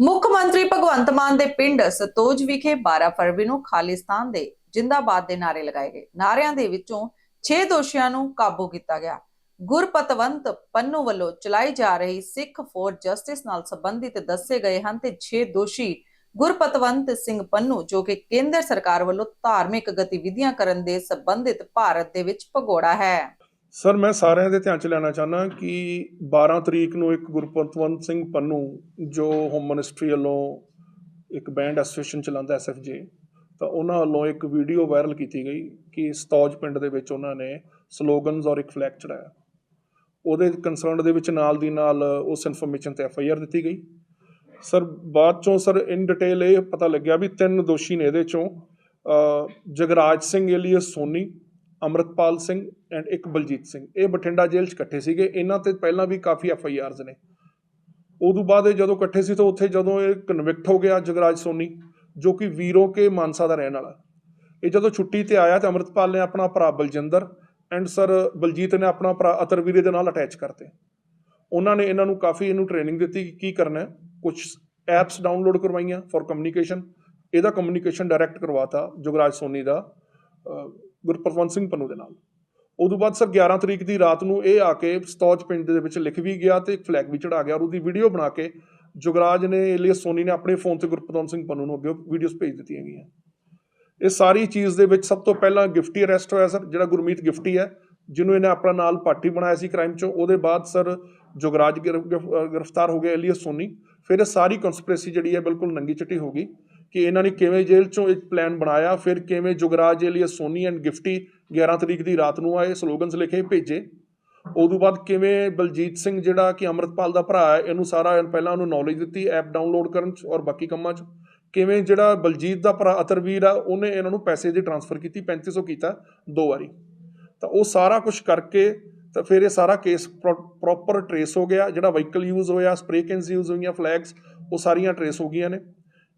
ਮੁੱਖ ਮੰਤਰੀ ਭਗਵੰਤ ਮਾਨ ਦੇ ਪਿੰਡ ਸਤੋਜ ਵਿਖੇ 12 ਫਰਵਰੀ ਨੂੰ ਖਾਲਿਸਤਾਨ ਦੇ ਜਿੰਦਾਬਾਦ ਦੇ ਨਾਰੇ ਲਗਾਏ ਗਏ। ਨਾਰਿਆਂ ਦੇ ਵਿੱਚੋਂ 6 ਦੋਸ਼ੀਆਂ ਨੂੰ ਕਾਬੂ ਕੀਤਾ ਗਿਆ। ਗੁਰਪਤਵੰਤ ਪੰਨੂ ਵੱਲੋਂ ਚਲਾਈ ਜਾ ਰਹੀ ਸਿੱਖ ਫੋਰ ਜਸਟਿਸ ਨਾਲ ਸੰਬੰਧਿਤ ਦੱਸੇ ਗਏ ਹਨ ਤੇ 6 ਦੋਸ਼ੀ ਗੁਰਪਤਵੰਤ ਸਿੰਘ ਪੰਨੂ, ਜੋ ਕਿ ਕੇਂਦਰ ਸਰਕਾਰ ਵੱਲੋਂ ਧਾਰਮਿਕ ਗਤੀਵਿਧੀਆਂ ਕਰਨ ਦੇ ਸੰਬੰਧਿਤ ਭਾਰਤ ਦੇ ਵਿੱਚ ਭਗੌੜਾ ਹੈ। ਸਰ, ਮੈਂ ਸਾਰਿਆਂ ਦੇ ਧਿਆਨ ਚ ਲੈਣਾ ਚਾਹਨਾ ਕਿ 12 ਤਰੀਕ ਨੂੰ ਇੱਕ ਗੁਰਪਤਵੰਤ ਸਿੰਘ ਪੰਨੂ, ਜੋ ਹੋਮ ਮਿਨਿਸਟਰੀ ਵੱਲੋਂ ਇੱਕ ਬੈਂਡ ਐਸੋਸੀਏਸ਼ਨ ਚਲਾਉਂਦਾ ਐਸਐਫਜੇ ਤਾਂ ਉਹਨਾਂ ਵੱਲੋਂ ਇੱਕ ਵੀਡੀਓ ਵਾਇਰਲ ਕੀਤੀ ਗਈ ਕਿ ਸਤੌਜ ਪਿੰਡ ਦੇ ਵਿੱਚ ਉਹਨਾਂ ਨੇ ਸਲੋਗਨਸ ਔਰ ਇੱਕ ਫਲੈਗ ਚੜਾਇਆ ਉਹਦੇ ਕੰਸਰਨ ਦੇ ਵਿੱਚ ਨਾਲ ਦੀ ਨਾਲ ਉਸ ਇਨਫੋਰਮੇਸ਼ਨ ਤੇ ਐਫਆਈਆਰ ਦਿੱਤੀ ਗਈ। ਸਰ, ਬਾਅਦ ਚੋਂ ਸਰ ਇਨ ਡਿਟੇਲ ਇਹ ਪਤਾ ਲੱਗਿਆ ਵੀ ਤਿੰਨ ਦੋਸ਼ੀ ਨੇ ਇਹਦੇ ਚੋਂ ਜਗਰਾਜ ਸਿੰਘ, ਏਲੀਅਸ ਸੋਨੀ ਅਮਰਤਪਾਲ ਸਿੰਘ ਐਂਡ ਇੱਕ ਬਲਜੀਤ ਸਿੰਘ। ਇਹ ਬਠਿੰਡਾ ਜੇਲ੍ਹ 'ਚ ਇਕੱਠੇ ਸੀਗੇ। ਇਹਨਾਂ ਤੇ ਪਹਿਲਾਂ ਵੀ ਕਾਫੀ ਐਫ ਆਈ ਆਰਜ਼ ਨੇ। ਉਦੋਂ ਬਾਅਦ ਇਹ ਜਦੋਂ ਇਕੱਠੇ ਸੀ ਤਾਂ ਉੱਥੇ ਜਦੋਂ ਇਹ ਕਨਵਿਕਟ ਹੋ ਗਿਆ ਜਗਰਾਜ ਸੋਨੀ, ਜੋ ਕਿ ਵੀਰੋ ਕੇ ਮਾਨਸਾ ਦਾ ਰਹਿਣ ਵਾਲਾ। ਇਹ ਜਦੋਂ ਛੁੱਟੀ ਤੇ ਆਇਆ ਤਾਂ ਅਮਰਤਪਾਲ ਨੇ ਆਪਣਾ ਭਰਾ ਬਲਜਿੰਦਰ ਐਂਡ ਸਰ ਬਲਜੀਤ ਨੇ ਆਪਣਾ ਭਰਾ ਅਤਰਵੀਰੇ ਦੇ ਨਾਲ ਅਟੈਚ ਕਰਤੇ। ਉਹਨਾਂ ਨੇ ਇਹਨਾਂ ਨੂੰ ਕਾਫੀ ਇਹਨੂੰ ਟ੍ਰੇਨਿੰਗ ਦਿੱਤੀ ਕਿ ਕੀ ਕਰਨਾ ਹੈ। ਕੁਝ ਐਪਸ ਡਾਊਨਲੋਡ ਕਰਵਾਈਆਂ ਫॉर ਕਮਿਊਨੀਕੇਸ਼ਨ ਇਹਦਾ ਕਮਿਊਨੀਕੇਸ਼ਨ ਡਾਇਰੈਕਟ ਕਰਵਾਤਾ ਜੁਗਰਾਜ ਸੋਨੀ ਦਾ। ਗੁਰਪ੍ਰਵੰਤ ਸਿੰਘ ਪੰਨੂ ਦੇ ਨਾਲ। ਉਦੋਂ ਬਾਅਦ ਸਰ 11 ਤਰੀਕ ਦੀ ਰਾਤ ਨੂੰ ਇਹ ਆ ਕੇ ਸਤੌਜ ਪਿੰਡ ਦੇ ਵਿੱਚ ਲਿਖ ਵੀ ਗਿਆ ਤੇ ਇੱਕ ਫਲੈਗ ਵੀ ਚੜਾ ਗਿਆ ਔਰ ਉਹਦੀ ਵੀਡੀਓ ਬਣਾ ਕੇ ਜੁਗਰਾਜ ਨੇ ਏਲੀਅਸ ਸੋਨੀ ਨੇ ਆਪਣੇ ਫੋਨ ਤੇ ਗੁਰਪ੍ਰਵੰਤ ਸਿੰਘ ਪੰਨੂ ਨੂੰ ਅੱਗੇ ਵੀਡੀਓਜ਼ ਭੇਜ ਦਿੱਤੀਆਂ ਗਈਆਂ। ਇਹ ਸਾਰੀ ਚੀਜ਼ ਦੇ ਵਿੱਚ ਸਭ ਤੋਂ ਪਹਿਲਾਂ ਗਿਫਟੀ ਅਰੈਸਟ ਹੋਇਆ ਸਰ, ਜਿਹੜਾ ਗੁਰਮੀਤ ਗਿਫਟੀ ਹੈ, ਜਿਹਨੂੰ ਇਹਨੇ ਆਪਣਾ ਨਾਲ ਪਾਰਟੀ ਬਣਾਇਆ ਸੀ ਕ੍ਰਾਈਮ ਚੋਂ। ਉਹਦੇ ਬਾਅਦ ਸਰ ਜੁਗਰਾਜ ਗਿਰ- ਗਿਰ- ਗ੍ਰਿਫਤਾਰ ਹੋ ਗਿਆ ਏਲੀਅਸ ਸੋਨੀ। ਫਿਰ ਇਹ ਸਾਰੀ ਕਨਸਪੀਰੇਸੀ ਜਿਹੜੀ ਹੈ ਬਿਲਕੁਲ ਨੰਗੀ ਚਿੱਟੀ ਹੋ ਗਈ। ਕਿ ਇਹਨਾਂ ਨੇ ਕਿਵੇਂ ਜੇਲ੍ਹ ਚੋਂ ਇੱਕ ਪਲਾਨ ਬਣਾਇਆ, ਫਿਰ ਕਿਵੇਂ ਜੁਗਰਾਜ ਏਲੀਅਸ ਸੋਨੀ ਐਂਡ ਗਿਫਟੀ 11 ਤਰੀਕ ਦੀ ਰਾਤ ਨੂੰ ਆਏ, ਸਲੋਗਨਸ ਲਿਖੇ, ਭੇਜੇ। ਉਦੋਂ ਬਾਅਦ ਕਿਵੇਂ ਬਲਜੀਤ ਸਿੰਘ ਜਿਹੜਾ ਕਿ ਅੰਮ੍ਰਿਤਪਾਲ ਦਾ ਭਰਾ ਹੈ, ਇਹਨੂੰ ਸਾਰਾ ਪਹਿਲਾਂ ਉਹਨੂੰ ਨੌਲੇਜ ਦਿੱਤੀ ਐਪ ਡਾਊਨਲੋਡ ਕਰਨ ਚ ਔਰ ਬਾਕੀ ਕੰਮਾਂ 'ਚ। ਕਿਵੇਂ ਜਿਹੜਾ ਬਲਜੀਤ ਦਾ ਭਰਾ ਅਤਰਵੀਰ ਆ, ਉਹਨੇ ਇਹਨਾਂ ਨੂੰ ਪੈਸੇ ਦੀ ਟ੍ਰਾਂਸਫਰ ਕੀਤੀ 3500 ਕੀਤਾ ਦੋ ਵਾਰੀ। ਤਾਂ ਉਹ ਸਾਰਾ ਕੁਝ ਕਰਕੇ ਤਾਂ ਫਿਰ ਇਹ ਸਾਰਾ ਕੇਸ ਪ੍ਰੋਪਰ ਟਰੇਸ ਹੋ ਗਿਆ, ਜਿਹੜਾ ਵਹੀਕਲ ਯੂਜ਼ ਹੋਇਆ ਸਪਰੇ ਕੈਨਸ ਯੂਜ਼ ਹੋਈਆਂ ਫਲੈਗਸ ਉਹ ਸਾਰੀਆਂ ਟਰੇਸ ਹੋ ਗਈਆਂ ਨੇ।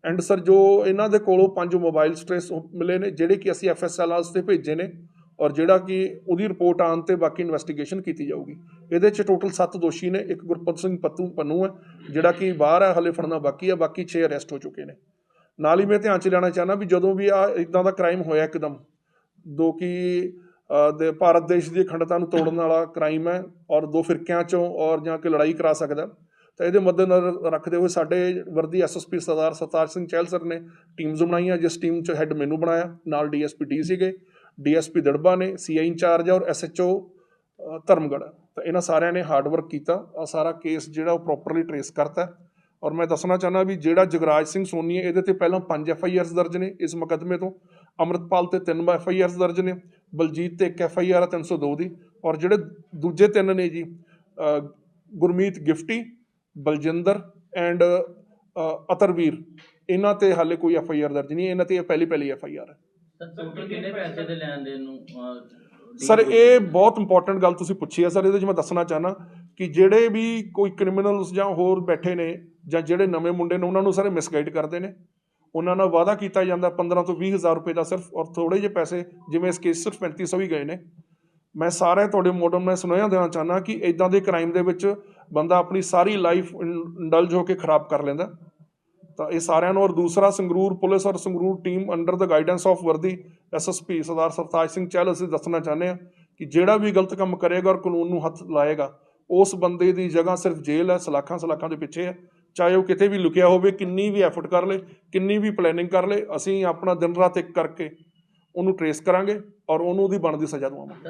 ਐਂਡ ਸਰ ਜੋ ਇਹਨਾਂ ਦੇ ਕੋਲੋਂ ਪੰਜ ਮੋਬਾਈਲ ਟਰੇਸ ਮਿਲੇ ਨੇ, ਜਿਹੜੇ ਕਿ ਅਸੀਂ ਐਫਐਸਐਲ 'ਤੇ ਭੇਜੇ ਨੇ ਔਰ ਜਿਹੜਾ ਕਿ ਉਹਦੀ ਰਿਪੋਰਟ ਆਉਣ ਤੇ ਬਾਕੀ ਇਨਵੈਸਟੀਗੇਸ਼ਨ ਕੀਤੀ ਜਾਊਗੀ। ਇਹਦੇ 'ਚ ਟੋਟਲ 7 ਦੋਸ਼ੀ ਨੇ, ਇੱਕ ਗੁਰਪਤ ਸਿੰਘ ਪੱਤੂ, ਪੰਨੂ ਹੈ, ਜਿਹੜਾ ਕਿ ਬਾਹਰ ਹੈ, ਹਲੇ ਫੜਨਾ ਬਾਕੀ ਹੈ, ਬਾਕੀ 6 ਅਰੈਸਟ ਹੋ ਚੁੱਕੇ ਨੇ। ਨਾਲ ਹੀ ਮੈਂ ਧਿਆਨ 'ਚ ਲੈਣਾ ਚਾਹਨਾ ਵੀ ਜਦੋਂ ਵੀ ਆ ਇਦਾਂ ਦਾ ਕ੍ਰਾਈਮ ਹੋਇਆ ਇੱਕਦਮ, ਦੋ ਕਿ ਦੇ ਭਾਰਤ ਦੇਸ਼ ਦੀ ਅਖੰਡਤਾ ਨੂੰ ਤੋੜਨ ਵਾਲਾ ਕ੍ਰਾਈਮ ਹੈ ਔਰ ਦੋ ਫਿਰਕਿਆਂ ਚੋਂ ਔਰ ਜਾਂ ਕਿ ਲੜਾਈ ਕਰਾ ਸਕਦਾ ਤਾਂ ਇਹਦੇ ਮੱਦੇਨਜ਼ਰ ਰੱਖਦੇ ਹੋਏ ਸਾਡੇ ਵਰਦੀ ਐਸਐਸਪੀ ਸਰਦਾਰ ਸਰਤਾਜ ਸਿੰਘ ਚਹਿਲ ਸਰ ਨੇ ਟੀਮਸ ਬਣਾਈਆਂ, ਜਿਸ ਟੀਮ 'ਚ ਹੈੱਡ ਮੈਨੂੰ ਬਣਾਇਆ, ਨਾਲ ਡੀਐਸਪੀ ਡੀ ਸੀਗੇ ਡੀਐਸਪੀ ਦੜਬਾ ਨੇ ਸੀਆਈ ਇੰਚਾਰਜ ਔਰ ਐਸਐਚਓ ਧਰਮਗੜ੍ਹ। ਤਾਂ ਇਹਨਾਂ ਸਾਰਿਆਂ ਨੇ ਹਾਰਡ ਵਰਕ ਕੀਤਾ ਆ ਸਾਰਾ ਕੇਸ ਜਿਹੜਾ ਉਹ ਪ੍ਰੋਪਰਲੀ ਟਰੇਸ ਕਰਤਾ। ਔਰ ਮੈਂ ਦੱਸਣਾ ਚਾਹੁੰਦਾ ਵੀ ਜਿਹੜਾ ਜਗਰਾਜ ਸਿੰਘ ਸੋਨੀ ਹੈ, ਇਹਦੇ ਤੇ ਪਹਿਲਾਂ 5 ਐਫ ਆਈ ਆਰਸ ਦਰਜ ਨੇ ਇਸ ਮੁਕੱਦਮੇ ਤੋਂ। ਅਮਰਤਪਾਲ ਤੇ 3 ਐਫ ਆਈ ਆਰਸ ਦਰਜ ਨੇ, ਬਲਜੀਤ ਤੇ ਇੱਕ ਐਫ ਆਈ ਆਰ ਹੈ 302 ਦੀ ਔਰ ਜਿਹੜੇ ਦੂਜੇ ਤਿੰਨ ਨੇ ਜੀ ਗੁਰਮੀਤ ਗਿਫਟੀ ਬਲਜਿੰਦਰ ਐਂਡ ਅਤਰਵੀਰ ਇਹਨਾਂ ਤੇ ਹਾਲੇ ਕੋਈ ਐਫ ਆਈ ਆਰ ਦਰਜ ਨਹੀਂ ਇਹਨਾਂ ਤੇ ਇਹ ਪਹਿਲੀ ਪਹਿਲੀ ਐਫ ਆਈ ਆਰ ਹੈ। ਸਰ ਟੋਟਲ ਕਿੰਨੇ ਪੈਸੇ ਦੇ ਲੈਣ ਦੇਣ ਨੂੰ ਅਹ, ਸਰ deal ਇਹ ਬਹੁਤ ਇੰਪੋਰਟੈਂਟ ਗੱਲ ਤੁਸੀਂ ਪੁੱਛੀ ਹੈ ਸਰ ਇਹਦੇ 'ਚ ਮੈਂ ਦੱਸਣਾ ਚਾਹਨਾ ਕਿ ਜਿਹੜੇ ਵੀ ਕੋਈ ਕ੍ਰਿਮੀਨਲਸ ਜਾਂ ਹੋਰ ਬੈਠੇ ਨੇ ਜਾਂ ਜਿਹੜੇ ਨਵੇਂ ਮੁੰਡੇ ਨੇ ਉਹਨਾਂ ਨੂੰ ਸਾਰੇ ਮਿਸਗਾਈਡ ਕਰਦੇ ਨੇ। ਉਹਨਾਂ ਨਾਲ ਵਾਅਦਾ ਕੀਤਾ ਜਾਂਦਾ 15 ਤੋਂ 20 ਹਜ਼ਾਰ ਰੁਪਏ ਦਾ ਸਿਰਫ ਔਰ ਥੋੜੇ ਜਿਹੇ ਪੈਸੇ ਜਿਵੇਂ ਇਸ ਕੇਸ ਸਿਰਫ 3500 ਹੀ ਗਏ ਨੇ। ਮੈਂ ਸਾਰੇ ਤੁਹਾਡੇ ਮੋਡਮ ਮੈਂ ਸੁਨੇਹਾ ਦੇਣਾ ਚਾਹਨਾ ਕਿ ਇਦਾਂ ਦੇ ਕ੍ਰਾਈਮ ਦੇ ਵਿੱਚ ਬੰਦਾ ਆਪਣੀ ਸਾਰੀ ਲਾਈਫ ਇੰਡਲਜ ਹੋ ਕੇ ਖਰਾਬ ਕਰ ਲੈਂਦਾ। ਤਾਂ ਇਹ ਸਾਰਿਆਂ ਨੂੰ, ਔਰ ਦੂਸਰਾ ਸੰਗਰੂਰ ਪੁਲਿਸ ਔਰ Sangrur team under the guidance of worthy SSP Sardar Sartaj Singh Chahal ਅਸੀਂ ਦੱਸਣਾ ਚਾਹੁੰਦੇ ਹਾਂ ਕਿ ਜਿਹੜਾ ਵੀ ਗਲਤ ਕੰਮ ਕਰੇਗਾ ਔਰ ਕਾਨੂੰਨ ਨੂੰ ਹੱਥ ਲਾਏਗਾ, ਉਸ ਬੰਦੇ ਦੀ ਜਗ੍ਹਾ ਸਿਰਫ ਜੇਲ੍ਹ ਹੈ, ਸਲਾਖਾਂ ਸਲਾਖਾਂ ਦੇ ਪਿੱਛੇ ਹੈ। ਚਾਹੇ ਉਹ ਕਿਤੇ ਵੀ ਲੁਕਿਆ ਹੋਵੇ, ਕਿੰਨੀ ਵੀ ਐਫਰਟ ਕਰ ਲੇ, ਕਿੰਨੀ ਵੀ ਪਲੈਨਿੰਗ ਕਰ ਲੇ, ਅਸੀਂ ਆਪਣਾ ਦਿਨ ਰਾਤ ਇੱਕ ਕਰਕੇ ਉਹਨੂੰ ਟਰੇਸ ਕਰਾਂਗੇ ਔਰ ਉਹਨੂੰ ਉਹਦੀ ਬਣਦੀ ਸਜ਼ਾ ਦਵਾਵਾਂਗੇ